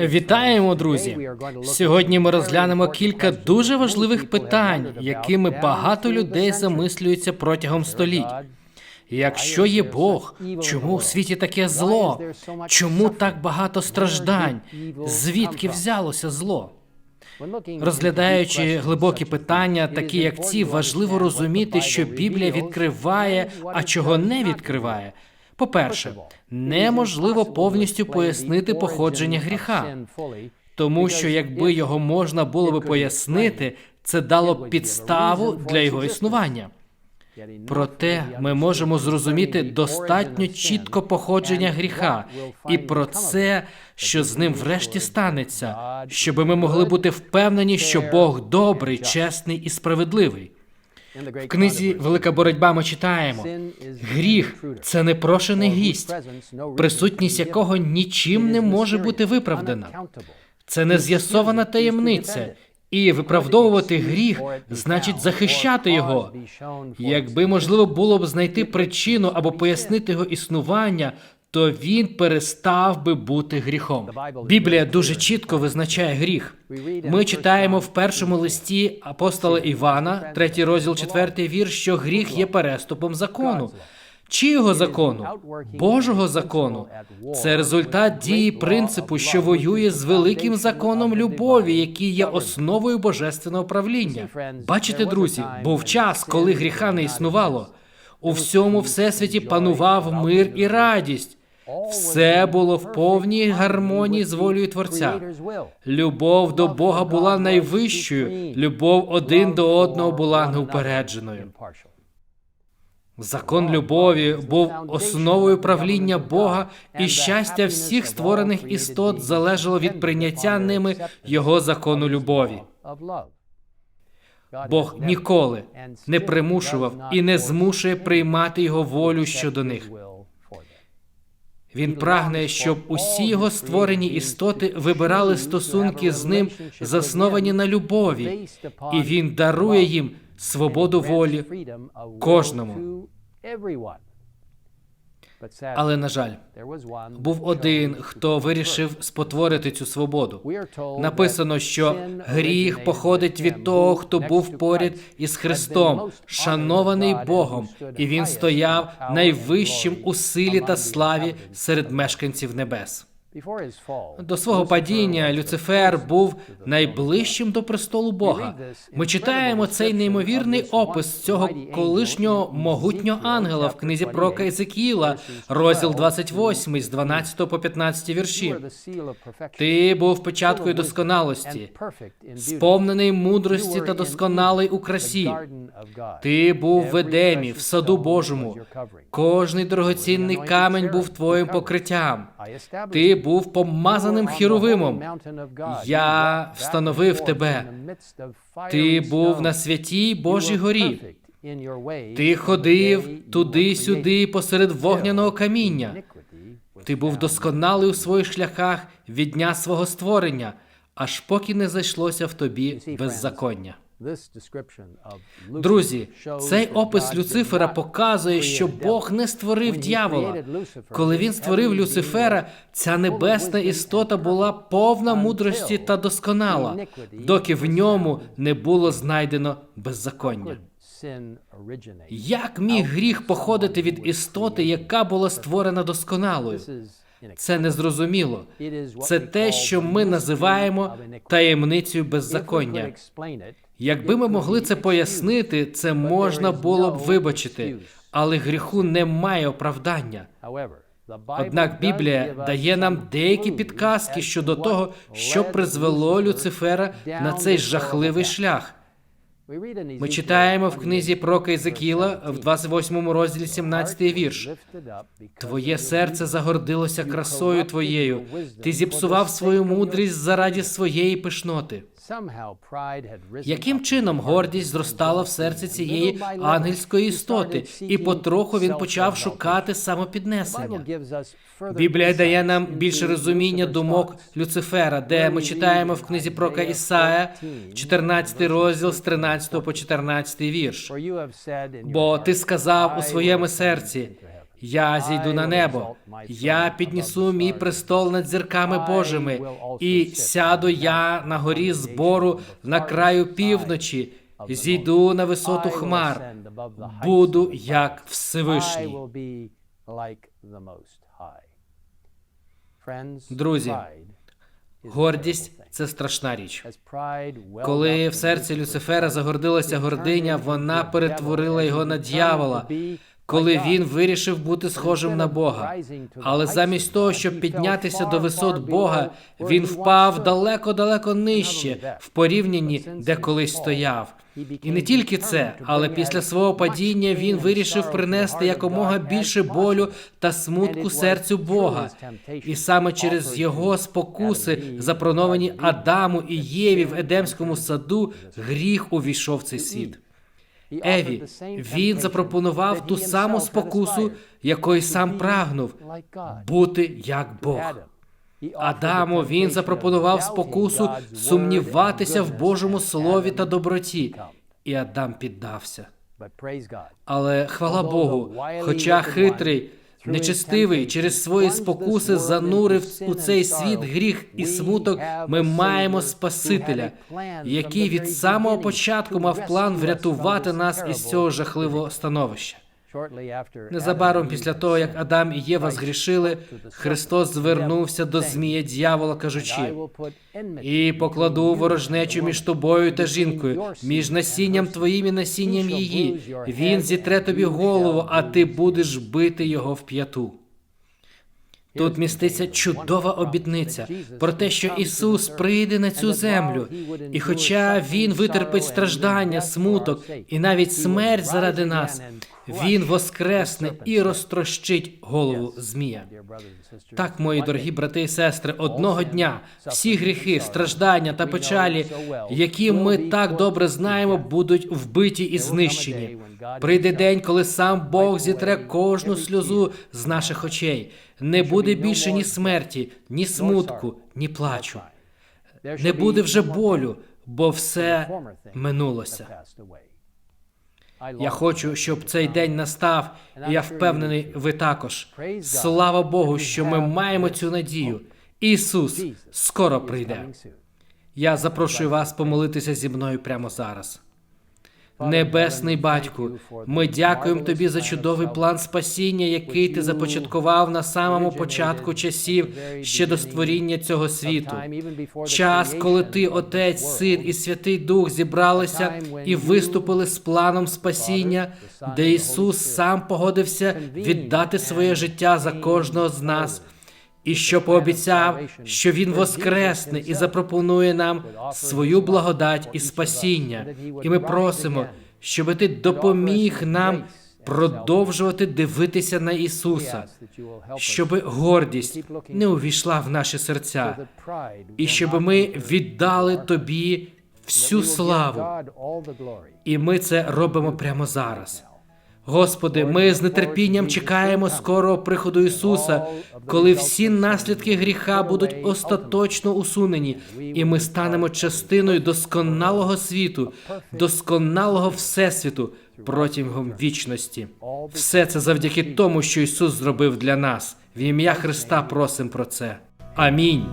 Вітаємо, друзі! Сьогодні ми розглянемо кілька дуже важливих питань, якими багато людей замислюються протягом століть. Якщо є Бог, чому у світі таке зло? Чому так багато страждань? Звідки взялося зло? Розглядаючи глибокі питання, такі як ці, важливо розуміти, що Біблія відкриває, а чого не відкриває. По-перше, неможливо повністю пояснити походження гріха, тому що якби його можна було би пояснити, це дало б підставу для його існування. Проте ми можемо зрозуміти достатньо чітко походження гріха. і про це, що з ним врешті станеться, щоб ми могли бути впевнені, що Бог добрий, чесний і справедливий. В книзі Велика боротьба ми читаємо гріх це непрошений гість, присутність якого нічим не може бути виправдана. Це не з'ясована таємниця, і виправдовувати гріх значить захищати його. Якби можливо було б знайти причину або пояснити його існування, то він перестав би бути гріхом. Біблія дуже чітко визначає гріх. Ми читаємо в першому листі апостола Івана, третій розділ, четвертий вірш, що гріх є переступом закону. Чиєго закону? Божого закону. Це результат дії принципу, що воює з великим законом любові, який є основою божественного правління. Бачите, друзі, був час, коли гріха не існувало. У всьому всесвіті панував мир і радість. Все було в повній гармонії з волею Творця. Любов до Бога була найвищою, любов один до одного була неупередженою. Закон любові був основою правління Бога, і щастя всіх створених істот залежало від прийняття ними його закону любові. Бог ніколи не примушував і не змушує приймати його волю щодо них. Він прагне, щоб усі його створені істоти вибирали стосунки з ним, засновані на любові, і він дарує їм свободу волі кожному. Але на жаль, був один, хто вирішив спотворити цю свободу. Написано, що гріх походить від того, хто був поряд із Христом, шанований Богом, і він стояв найвищим у силі та славі серед мешканців небес. До свого падіння Люцифер був найближчим до престолу Бога. Ми читаємо цей неймовірний опис цього колишнього могутнього ангела в книзі про Езекіла, розділ 28, з 12 по 15 вірші. Ти був початкою досконалості, сповнений мудрості та досконалий у красі. Ти був в Едемі, в саду Божому. Кожний дорогоцінний камень був твоїм покриттям. Ти був помазаним хіровимом. Я встановив тебе. Ти був на святій Божій горі. Ти ходив туди-сюди посеред вогняного каміння. Ти був досконалий у своїх шляхах від дня свого створення, аж поки не зайшлося в тобі беззаконня. Друзі, цей опис Люцифера показує, що Бог не створив дьявола. Коли він створив Люцифера, ця небесна істота була повна мудрості та досконала, доки в ньому не було знайдено беззаконня. Як міг гріх походити від істоти, яка була створена досконалою? Це незрозуміло. Це те, що ми називаємо таємницею беззаконня. Якби ми могли це пояснити, це можна було б вибачити, але гріху немає оправдання. Однак Біблія дає нам деякі підказки щодо того, що призвело Люцифера на цей жахливий шлях. Ми читаємо в книзі про Кейзекіла в 28 розділі 17 вірш. Твоє серце загордилося красою твоєю. Ти зіпсував свою мудрість заради своєї пишноти. Яким чином гордість зростала в серці цієї ангельської істоти, і потроху він почав шукати самопіднесення? Біблія дає нам більше розуміння думок Люцифера, де ми читаємо в книзі про Ісая, 14 розділ з 13 по 14 вірш. Бо ти сказав у своєму серці: Я зійду на небо, я піднесу мій престол над зірками Божими, і сяду я на горі збору на краю півночі, зійду на висоту хмар, буду як Всевишній. Друзі, Гордість це страшна річ. Коли в серці Люцифера загордилася гординя, вона перетворила його на дьявола, коли він вирішив бути схожим на Бога. Але замість того, щоб піднятися до висот Бога, він впав далеко-далеко нижче в порівнянні, де колись стояв. І не тільки це, але після свого падіння він вирішив принести якомога більше болю та смутку серцю Бога. І саме через його спокуси, запроновані Адаму і Єві в Едемському саду, гріх увійшов в цей світ. Еві, він запропонував ту саму спокусу, якої сам прагнув бути як Бог. Адаму він запропонував спокусу сумніватися в Божому слові та доброті, і Адам піддався. Але хвала Богу, хоча хитрий, нечестивий через свої спокуси занурив у цей світ гріх і смуток, ми маємо Спасителя, який від самого початку мав план врятувати нас із цього жахливого становища. Незабаром після того, як Адам і Єва згрішили, Христос звернувся до Змія дьявола, кажучи: і покладу ворожнечу між тобою та жінкою, між насінням твоїм і насінням її. Він зітре тобі голову, а ти будеш бити його в п'яту. Тут міститься чудова обітниця про те, що Ісус прийде на цю землю, і хоча Він витерпить страждання, смуток і навіть смерть заради нас, Він воскресне і розтрощить голову Змія. Так, мої дорогі брати і сестри, одного дня всі гріхи, страждання та печалі, які ми так добре знаємо, будуть вбиті і знищені. Прийде день, коли сам Бог зітре кожну сльозу з наших очей. Не буде більше ні смерті, ні смутку, ні плачу. Не буде вже болю, бо все минулося. Я хочу, щоб цей день настав, і я впевнений, ви також. Слава Богу, що ми маємо цю надію. Ісус скоро прийде. Я запрошую вас помолитися зі мною прямо зараз. Небесний батьку, ми дякуємо тобі за чудовий план спасіння, який ти започаткував на самому початку часів ще до створіння цього світу. Час, коли ти, Отець, Син і Святий Дух зібралися і виступили з планом спасіння, де Ісус сам погодився віддати своє життя за кожного з нас. І що пообіцяв, що він воскресне і запропонує нам свою благодать і спасіння, і ми просимо, щоб ти допоміг нам продовжувати дивитися на Ісуса, щоб гордість не увійшла в наші серця, і щоб ми віддали тобі всю славу. І ми це робимо прямо зараз. Господи, ми з нетерпінням чекаємо скорого приходу Ісуса, коли всі наслідки гріха будуть остаточно усунені, і ми станемо частиною досконалого світу, досконалого всесвіту протягом вічності. Все це завдяки тому, що Ісус зробив для нас. В ім'я Христа просимо про це. Амінь.